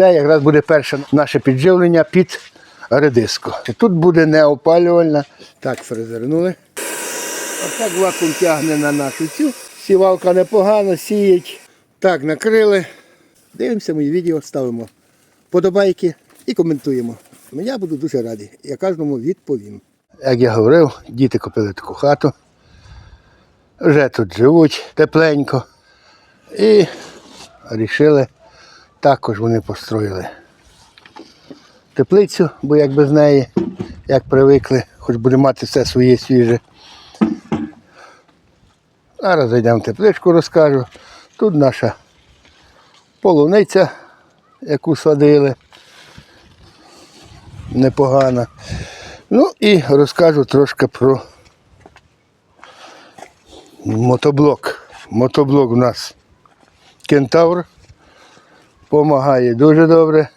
Це якраз буде перше наше підживлення під редиску. Тут буде неопалювальна. Так, фрезернули. Отак вакуум тягне на нашу цю. Сівалка непогано, сіять. Так, накрили. Дивимося мої відео, ставимо подобайки і коментуємо. Ну, Я буду дуже радий. Я кожному відповім. Як я говорив, діти купили таку хату. Вже тут живуть тепленько. І вирішили, також вони построїли теплицю, бо як без неї, як привикли, хоч буде мати все своє свіже. Зараз зайдемо тепличку, розкажу. Тут наша полуниця, яку садили. Непогана. Ну і розкажу трошки про мотоблок. Мотоблок у нас кентавр. Помагає дуже добре.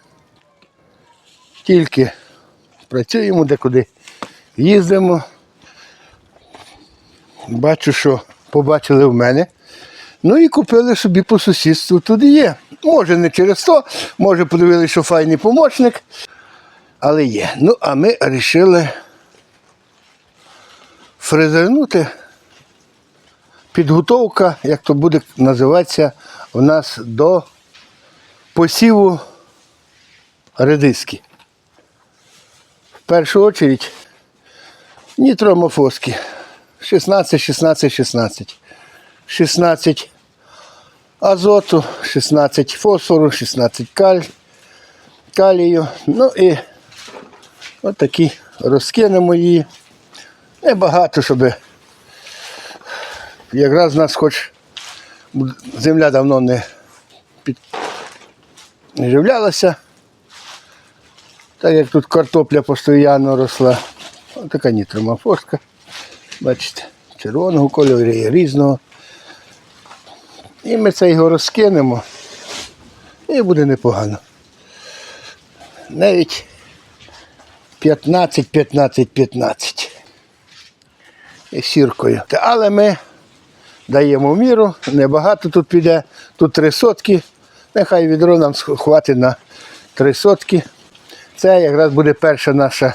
Тільки працюємо декуди їздимо. Бачу, що побачили в мене. Ну і купили собі по сусідству туди є. Може не через то, може подивилися, що файний помічник, але є. Ну, а ми вирішили фрезернути. Підготовка, як то буде називатися, у нас до посіву редиски. В першу чергу нітромофоски 16, 16, 16. 16 азоту, 16 фосфору, 16 каль, калію. Ну і отакі розкинемо її. Небагато, щоб якраз нас хоч земля давно не, під... не живлялася. Так як тут картопля постійно росла. Ось така нітромофоска. Бачите, червоного кольору і різного. І ми це його розкинемо. І буде непогано. Навіть 15, 15, 15. І сіркою. Але ми даємо міру, небагато тут піде, тут три сотки. Нехай відро нам хватить на три сотки. Це якраз буде перше наше,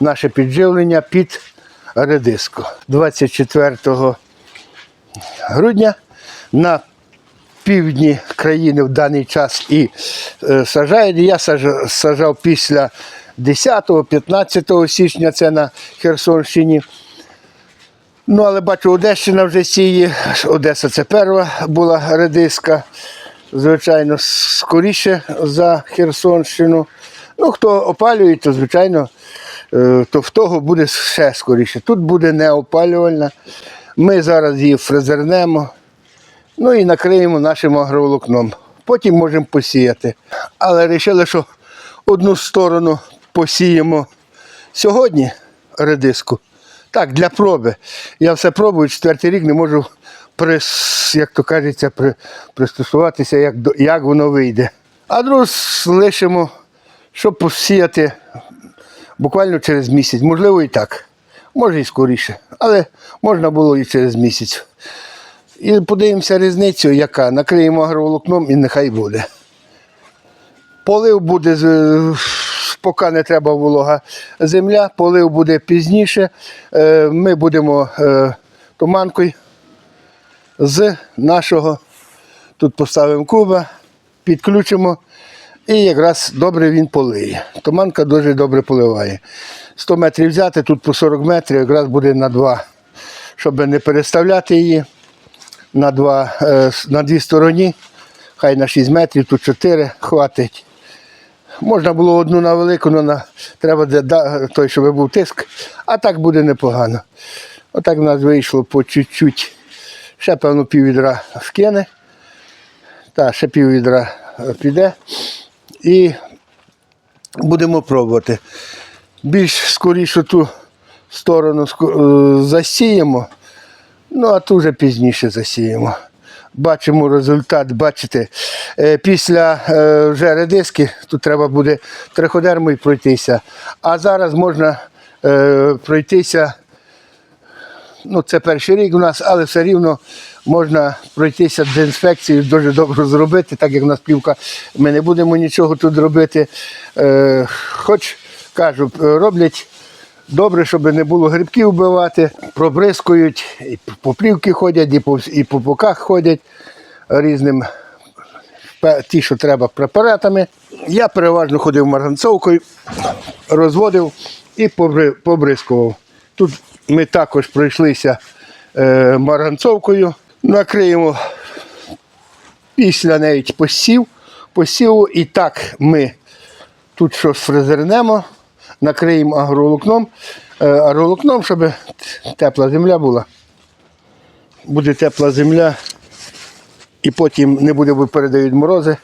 наше підживлення під редиску. 24 грудня на півдні країни в даний час і е, сажають. Я сажав після 10-15 січня, це на Херсонщині. Ну, але бачу, Одещина вже сіє. Одеса це перша була редиска. Звичайно, скоріше за Херсонщину. Ну, хто опалює, то звичайно, е, то в того буде ще скоріше. Тут буде неопалювальна. Ми зараз її фрезернемо. Ну і накриємо нашим агроволокном. Потім можемо посіяти. Але вирішили, що одну сторону посіємо сьогодні редиску. Так, для проби. Я все пробую, четвертий рік не можу прис, як то кажеться, при, пристосуватися, як, як воно вийде. А другу лишимо, щоб посіяти буквально через місяць. Можливо, і так. Може і скоріше. Але можна було і через місяць. І подивимося різницю, яка. Накриємо агроволокном і нехай буде. Полив буде, поки не треба волога земля, полив буде пізніше. Е, Ми будемо е, туманкою з нашого, тут поставимо куба, підключимо і якраз добре він полиє. Туманка дуже добре поливає. 100 метрів взяти, тут по 40 метрів, якраз буде на два, щоб не переставляти її на, два, е, на дві стороні. Хай на 6 метрів, тут 4 хватить. Можна було одну на велику, але треба той, щоб був тиск, а так буде непогано. Отак в нас вийшло по чуть-чуть. Ще, певно, пів відра вкине. Та, ще пів відра піде. І будемо пробувати. Більш скоріше ту сторону е, засіємо, ну а ту вже пізніше засіємо. Бачимо результат, бачите, е, після е, вже редиски тут треба буде триходермою пройтися. А зараз можна пройтися Ну, це перший рік у нас, але все рівно можна пройтися дезінфекцію, дуже добре зробити, так як у нас плівка, ми не будемо нічого тут робити. Е, хоч кажу, роблять добре, щоб не було грибків вбивати, пробризкують, і по плівки ходять, і по, і по боках ходять різним ті, що треба, препаратами. Я переважно ходив марганцовкою, розводив і побризкував. Тут ми також пройшлися е, марганцовкою, накриємо після навіть посів, посіву, і так ми тут щось фрезернемо, накриємо агроволокном, е, агроволокном, щоб тепла земля була. Буде тепла земля, і потім не буде, бо передають морози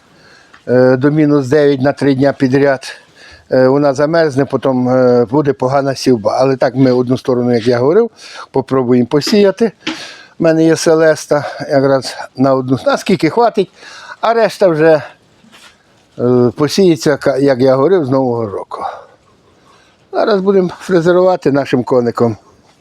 е, до мінус 9 на 3 дня підряд. Е, Вона замерзне, потім е, буде погана сівба. Але так ми одну сторону, як я говорив, попробуємо посіяти. У мене є селеста якраз на одну, наскільки хватить, а решта вже е, посіється, як я говорив, з Нового року. Зараз будемо фрезерувати нашим коником.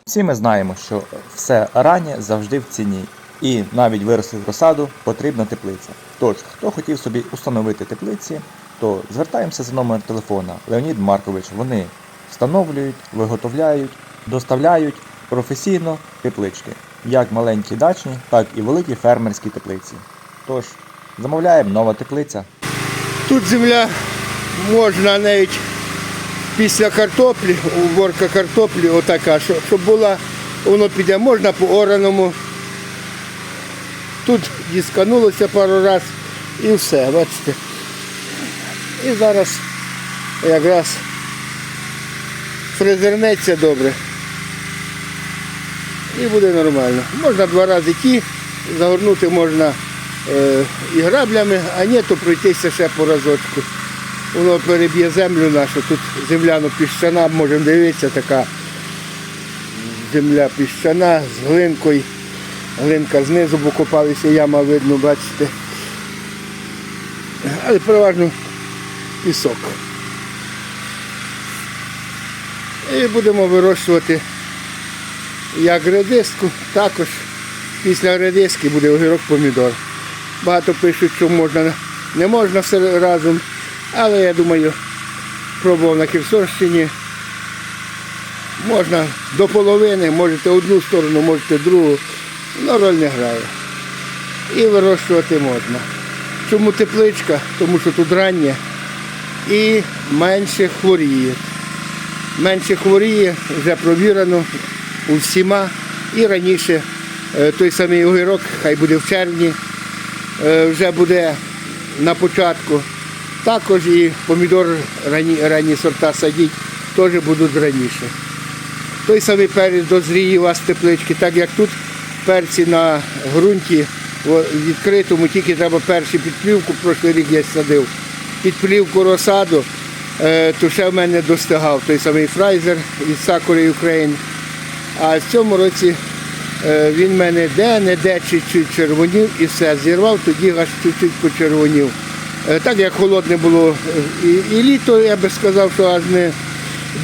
Всі ми знаємо, що все раннє завжди в ціні, і навіть вирости в розсаду потрібна теплиця. Тож, хто хотів собі установити теплиці, то звертаємося за номером телефона Леонід Маркович. Вони встановлюють, виготовляють, доставляють професійно теплички, як маленькі дачні, так і великі фермерські теплиці. Тож, замовляємо нова теплиця. Тут земля можна навіть після картоплі, уборка картоплі, отака, щоб була, воно піде, можна по ораному. Тут дісканулося пару разів і все, бачите. І зараз якраз фрезернеться добре. І буде нормально. Можна два рази ті, загорнути можна е, і граблями, а ні, то пройтися ще по разочку. Воно переб'є землю нашу. Тут земляно піщана, можемо дивитися, така земля піщана з глинкою. Глинка знизу, бо копалися, яма видно, бачите. Але переважно пісок. І будемо вирощувати як редиску, також після редиски буде огірок помідор. Багато пишуть, що можна, не можна все разом, але я думаю, пробував на Херсонщині. Можна до половини, можете одну сторону, можете другу, але роль не грає. І вирощувати можна. Чому тепличка? Тому що тут раннє і менше хворіє. Менше хворіє, вже провірено усіма. І раніше е, той самий огірок, хай буде в червні, е, вже буде на початку. Також і помідор ранні, ранні сорта садіть, теж будуть раніше. Той самий перець дозріє у вас в тепличці, так як тут перці на ґрунті відкритому, тільки треба перший підплівку, прошлий рік я садив. Підплівку розсаду, е, то ще в мене достигав той самий фрайзер від Сакури Україн. А в цьому році е, він в мене де-не-де чуть-чуть червонів і все. Зірвав, тоді аж чуть-чуть почервонів. Е, Так як холодне було і, і літо, я би сказав, що аж не,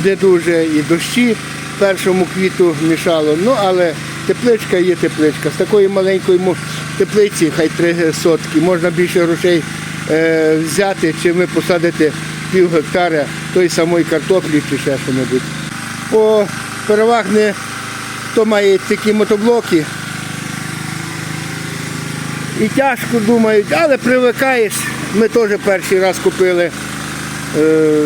не дуже і дощі першому квіту мішало. Ну, але тепличка є тепличка. З такої маленької теплиці, хай три сотки, можна більше грошей взяти, чи ми посадити пів гектара тої самої картоплі чи ще що-небудь. По переваг не хто має такі мотоблоки. І тяжко думають, але привикаєш. Ми теж перший раз купили е,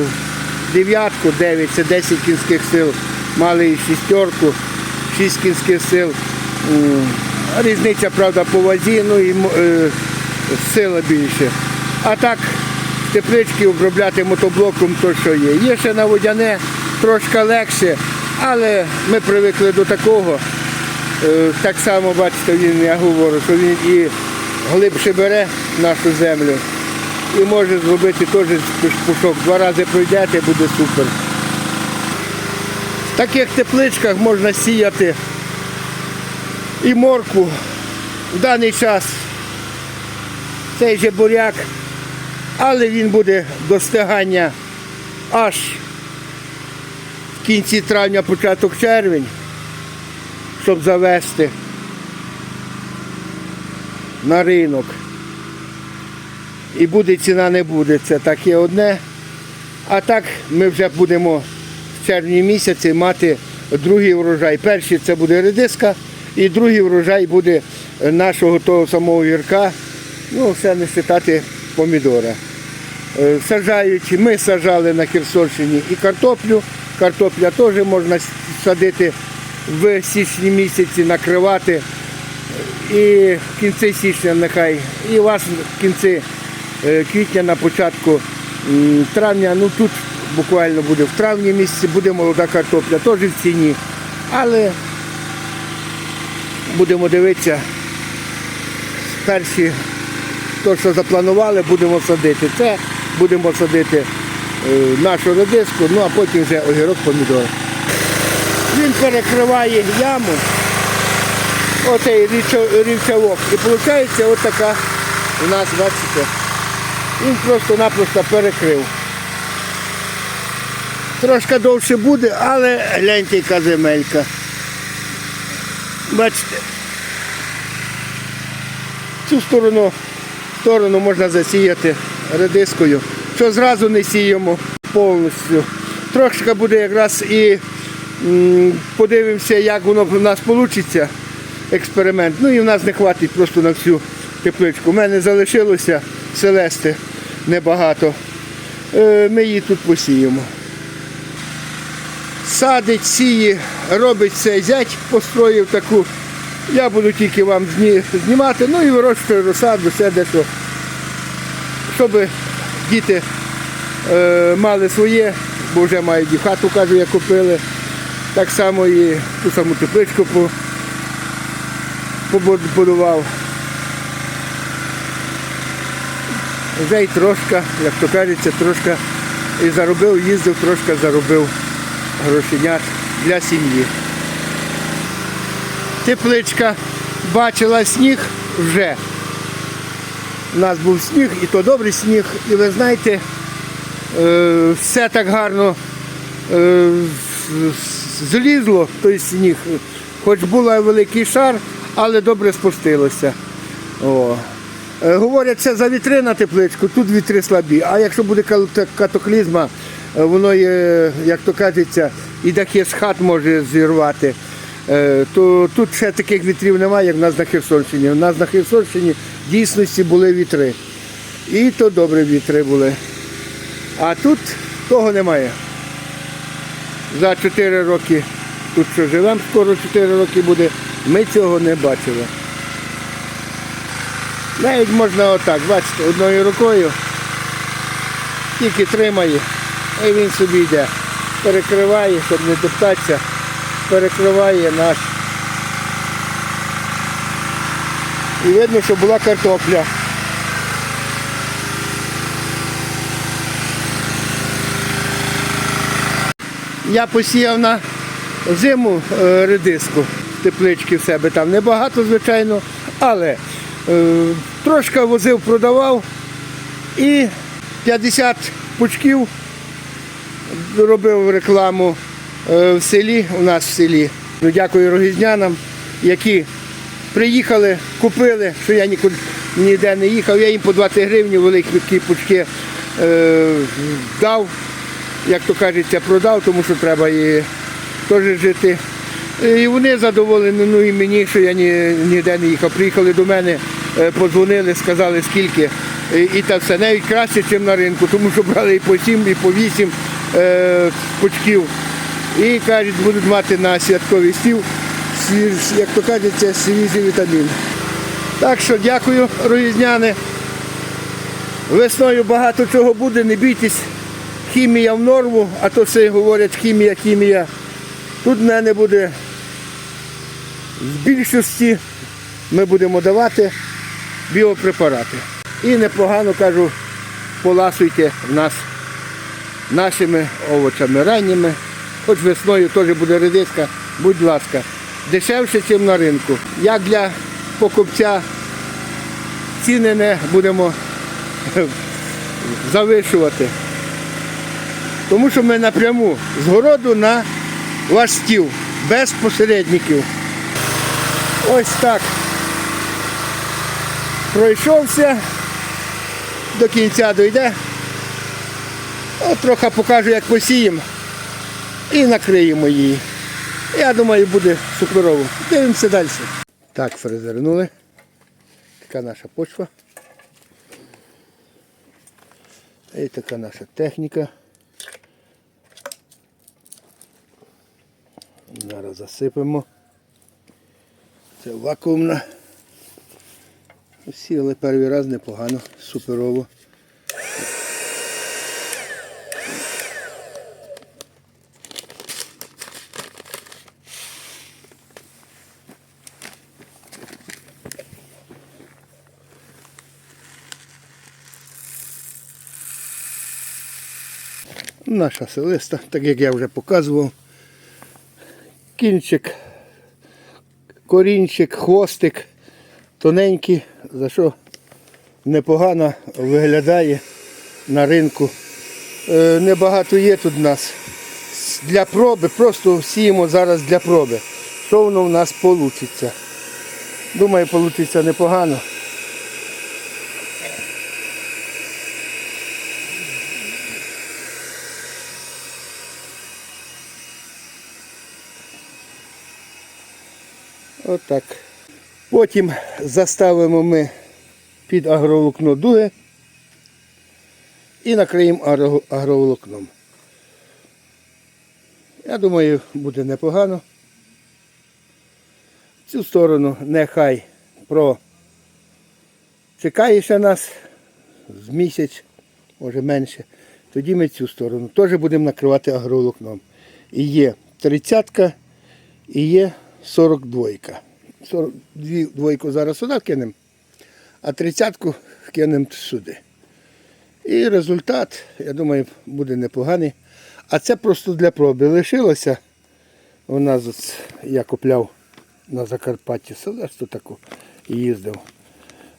дев'ятку, 9, це 10 кінських сил. Мали і шістерку, 6 кінських сил. Різниця, правда, по вазі, ну і е, сила більше. А так, теплички обробляти мотоблоком, то що є. Є ще на водяне трошки легше, але ми привикли до такого. Е, Так само, бачите, він, я говорю, що він і глибше бере нашу землю і може зробити теж пушок. Два рази пройдете, буде супер. В таких тепличках можна сіяти і моркву. В даний час цей же буряк, але він буде достигання аж в кінці травня, початок червень. щоб завести на ринок. І буде ціна не буде. Це так є одне. А так ми вже будемо в червні місяці мати другий врожай. Перший це буде редиска, і другий врожай буде нашого того самого гірка. Ну, все не вважати помідора. Е, Саджають, ми саджали на Херсонщині і картоплю. Картопля теж можна садити в січні місяці, накривати. І в кінці січня нехай, і вас в кінці е, квітня на початку травня, ну тут буквально буде в травні місяці, буде молода картопля, теж в ціні. Але будемо дивитися, перші, то, що запланували, будемо садити. Це будемо садити е, нашу редиску, ну а потім вже огірок помідор. Він перекриває яму оцей рівчавок. І виходить от така у нас, бачите, він просто-напросто перекрив. Трошки довше буде, але гляньте, яка земелька. Бачите. Цю сторону, сторону можна засіяти редискою, що зразу не сіємо повністю. Трошки буде якраз і подивимося, як воно в нас вийде експеримент. Ну і в нас не хватить просто на всю тепличку. У мене залишилося селести небагато. Е, Ми її тут посіємо. Садить, сіє, робить цей зять, построїв таку. Я буду тільки вам знімати, ну і вирощую розсаду, все дещо. Щоб діти е, мали своє, бо вже мають і хату, кажу, я купили. Так само і ту саму тепличку побудував. Вже й трошки, як то кажеться, трошки і заробив, їздив, трошки заробив грошенят для сім'ї. Тепличка бачила сніг вже. У нас був сніг, і то добрий сніг. І ви знаєте, е, все так гарно е, злізло, той сніг. Хоч був великий шар, але добре спустилося. О. Е, Говорять, це за вітри на тепличку, тут вітри слабі. А якщо буде катаклізма, воно є, як то кажеться, і дахи з хат може зірвати. Е, То тут ще таких вітрів немає, як в нас на Херсонщині. У нас на Херсонщині в дійсності були вітри. І то добрі вітри були. А тут того немає. За 4 роки, тут що живемо, скоро 4 роки буде, ми цього не бачили. Навіть можна отак, бачите, одною рукою тільки тримає, і він собі йде. Перекриває, щоб не топтатися, перекриває наш. І видно, що була картопля. Я посіяв на зиму е, редиску теплички в себе. Там небагато, звичайно, але е, трошки возив, продавав і 50 пучків робив рекламу в селі, у нас в селі. Ну, Дякую рогізнянам, які приїхали, купили, що я нікуди ніде не їхав. Я їм по 20 гривень великі пучки е, дав як то кажеться, продав, тому що треба і теж жити. І вони задоволені, ну і мені, що я ні, ніде не їхав. Приїхали до мене, е, подзвонили, сказали скільки. І, і та все, навіть краще, ніж на ринку, тому що брали і по 7, і по 8 е, пучків. І кажуть, будуть мати на святковий стіл, як то кажеться, свіжий вітамін. Так що дякую, роїзняни. Весною багато чого буде, не бійтесь. Хімія в норму, а то все говорять хімія, хімія. Тут в мене буде з більшості ми будемо давати біопрепарати. І непогано кажу, поласуйте в нас нашими овочами ранніми. Хоч весною теж буде редиска, будь ласка, дешевше, ніж на ринку. Як для покупця ціни не будемо завишувати. Тому що ми напряму з городу на ваш стіл, без посередників. Ось так. Пройшовся. До кінця дойде. Трохи покажу, як посіємо. І накриємо її. Я думаю, буде суперово. Дивимося далі. Так, фрезернули. Така наша почва. І така наша техніка. Зараз засипемо. Це вакуумна. Сіли перший раз непогано, суперово. Наша селиста, так як я вже показував. Кінчик, корінчик, хвостик, тоненький, за що непогано виглядає на ринку. Е, Небагато є тут в нас. Для проби, просто сіємо зараз для проби. Що воно в нас вийде? Думаю, вийде непогано. Отак. Потім заставимо ми під агроволокно дуги і накриємо агроволокном. Я думаю, буде непогано. Цю сторону нехай про чекає ще нас з місяць, може менше. Тоді ми цю сторону теж будемо накривати агроволокном. І є тридцятка, і є 42. 42 двойку зараз сюди кинемо, а тридцятку кинемо сюди. І результат, я думаю, буде непоганий. А це просто для проби лишилося. У нас я купляв на Закарпатті селесту таку і їздив.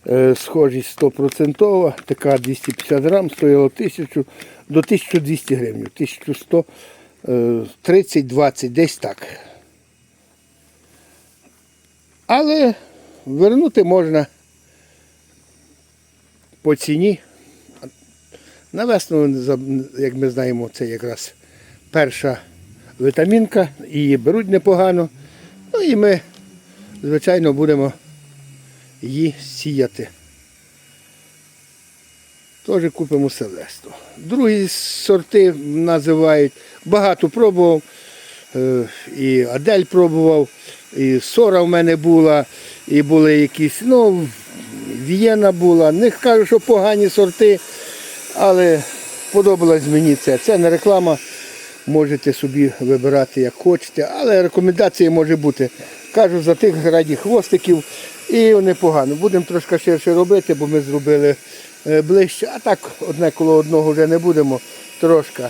Е, Схожість 100%, така 250 грам, стоїла 1000 до 1200 гривень. 1100, е, 30-20, десь так. Але вернути можна по ціні. На весну, як ми знаємо, це якраз перша вітамінка, її беруть непогано. Ну і ми, звичайно, будемо її сіяти. Теж купимо селесту. Другі сорти називають, багато пробував. Е, І Адель пробував, і Сора в мене була, і були якісь, ну, Вієна була. Не кажу, що погані сорти, але подобалось мені це. Це не реклама, можете собі вибирати як хочете, але рекомендації може бути. Кажу, за тих раді хвостиків і непогано. Будемо трошки ширше робити, бо ми зробили е, ближче, а так одне коло одного вже не будемо трошки.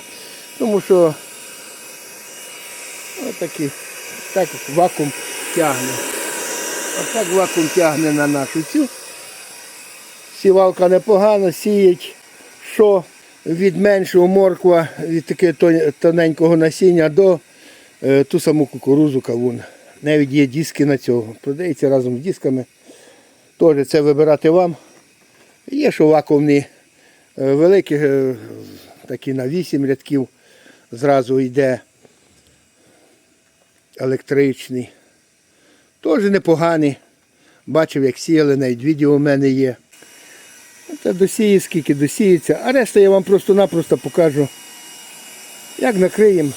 Тому що Отакий. Так вакуум тягне. Отак вакуум тягне на нашу цю. Сівалка непогано, сіять. Що від меншого морква, від такого тоненького насіння до е, ту саму кукурузу кавун. Навіть є диски на цього. Продається разом з дисками. Теж це вибирати вам. Є, що вакуумні е, великі, е, такі на 8 рядків. Зразу йде електричний. Теж непоганий. Бачив, як сіяли, навіть відео в мене є. Це досіє, скільки досіється. А решта я вам просто-напросто покажу, як накриємо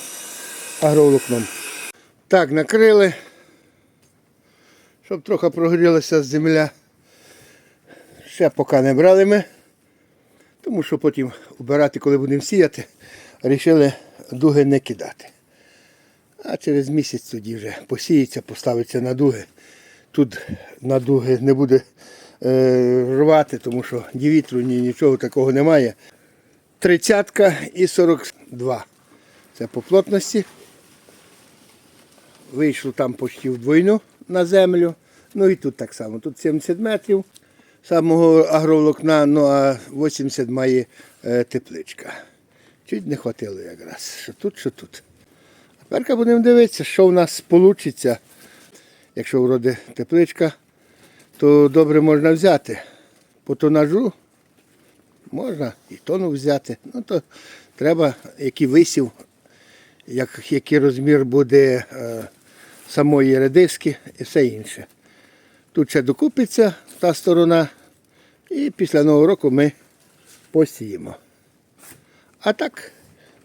агроволокном. Так, накрили, щоб трохи прогрілася земля. Ще поки не брали ми, тому що потім убирати, коли будемо сіяти, вирішили дуги не кидати. А через місяць тоді вже посіється, поставиться на дуги. Тут на дуги не буде е, рвати, тому що ні вітру, ні нічого такого немає. Тридцятка і 42. Це по плотності. Вийшло там почти вдвойну на землю. Ну і тут так само. Тут 70 метрів самого агроволокна, ну а 80 має е, тепличка. Чуть не хватило якраз. Що тут, що тут. Тепер будемо дивитися, що в нас вийде. якщо вроде тепличка, то добре можна взяти. По тонажу можна і тону взяти. Ну то треба, який висів, як, який розмір буде е, самої редиски і все інше. Тут ще докупиться та сторона, і після Нового року ми посіємо. А так,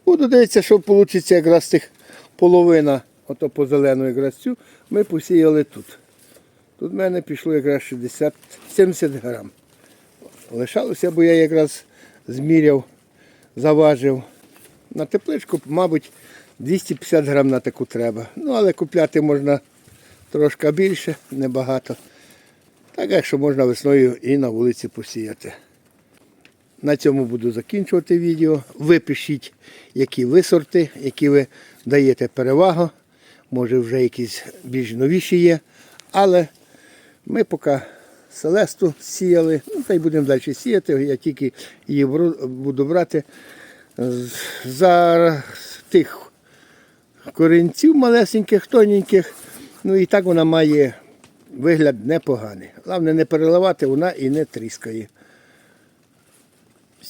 буду дивитися, що вийде якраз тих половина, ото по зелену якраз ми посіяли тут. Тут в мене пішло якраз 60, 70 грам. Лишалося, бо я якраз зміряв, заважив. На тепличку, мабуть, 250 грам на таку треба. Ну, але купляти можна трошки більше, небагато. Так, якщо можна весною і на вулиці посіяти. На цьому буду закінчувати відео. Ви пишіть, які ви сорти, які ви даєте перевагу. Може вже якісь більш новіші є. Але ми поки Селесту сіяли, ну та й будемо далі сіяти. Я тільки її буду брати за тих корінців малесеньких, тоненьких. Ну і так вона має вигляд непоганий. Головне не переливати, вона і не тріскає.